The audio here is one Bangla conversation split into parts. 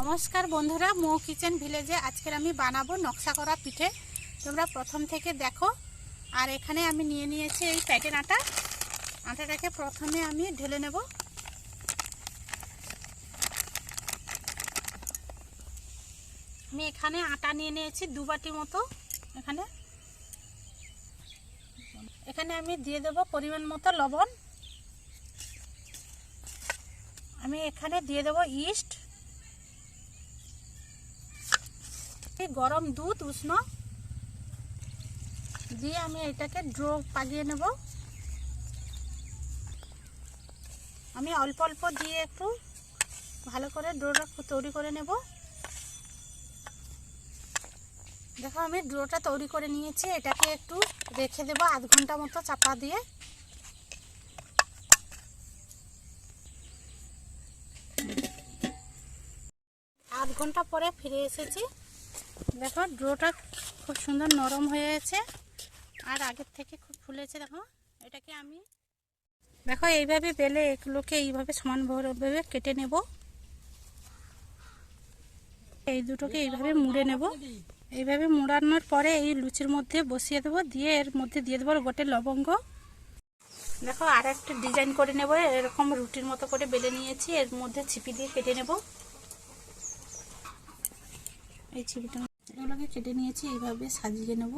নমস্কার বন্ধুরা, মৌ কিচেন ভিলেজে আজকের আমি বানাবো নকশা করা পিঠে। তোমরা প্রথম থেকে দেখো। আর এখানে আমি নিয়ে নিয়েছি এই প্যাকেট আটা। আটাটাকে প্রথমে আমি ঢেলে নেব। আমি এখানে আটা নিয়ে নিয়েছি দু বাটি মতো। এখানে। এখানে আমি দিয়ে দেব পরিমাণ মতো লবণ। আমি এখানে দিয়ে দেব ইস্ট এই গরম দুধ উষ্ণ দিয়ে আমি এটাকে ড্রো পাকিয়ে নেব। আমি অল্প অল্প দিয়ে একটু ভালো করে ড্রোটা তৈরি করে নেব। দেখো আমি ড্রোটা তৈরি করে নিয়েছি, এটাকে একটু রেখে দেবো আধ ঘণ্টা মতো চাপা দিয়ে। আধ ঘণ্টা পরে ফিরে এসেছি। দেখো, ড্রোটা খুব সুন্দর নরম হয়ে গেছে। আর আগের থেকে খুব ফুলেছে, দেখো। এটাকে আমি দেখো, এইভাবে বেলে এগুলোকে এইভাবে সমানভাবে কেটে নেব। এই দুটোকে এইভাবে মুড়ে নেব। এইভাবে মুড়ানোর পরে এই লুচির মধ্যে বসিয়ে দেবো, দিয়ে এর মধ্যে দিয়ে দেবো গোটে লবঙ্গ। দেখো আর একটা ডিজাইন করে নেব, এরকম রুটির মতো করে বেলে নিয়েছি, এর মধ্যে ছিপি দিয়ে কেটে নেব। এই ছিপিটা এগুলোকে কেটে নিয়েছি, এইভাবে সাজিয়ে নেব।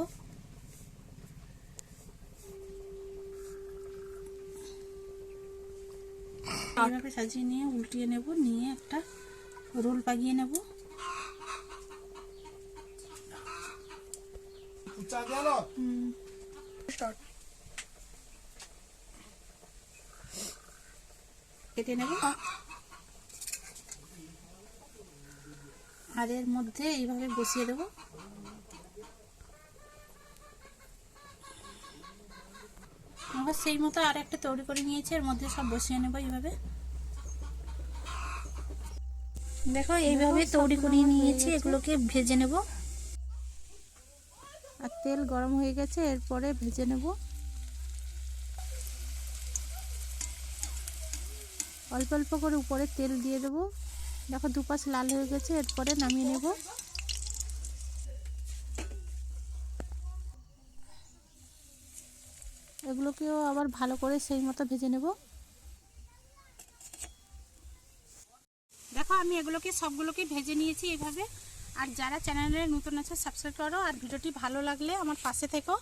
এইভাবে সাজিয়ে নিয়ে উল্টিয়ে নেব, নিয়ে একটা রোল পাকিয়ে নেব। কেটে নেব। আর এর মধ্যে এইভাবে বসিয়ে দেবো। আবার সেই মতো আর একটা তৈরি করে নিয়েছি এর মধ্যে সব বসিয়ে নেব এইভাবে। দেখো এইভাবে তৈরি করে নিয়েছি এগুলোকে ভেজে নেব। আর তেল গরম হয়ে গেছে এরপরে ভেজে নেব। অল্প অল্প করে উপরে তেল দিয়ে দেবো। দেখো দুপাশ লাল হয়ে গেছে, এরপরে নামিয়ে নেব। এগুলোকেও আবার ভালো করে সেই মতো ভেজে নেব। দেখো, আমি এগুলোকে, সবগুলোকে ভেজে নিয়েছি এইভাবে আর যারা চ্যানেলে নতুন আছে সাবস্ক্রাইব করো। আর ভিডিওটি ভালো লাগলে আমার পাশে থেকো।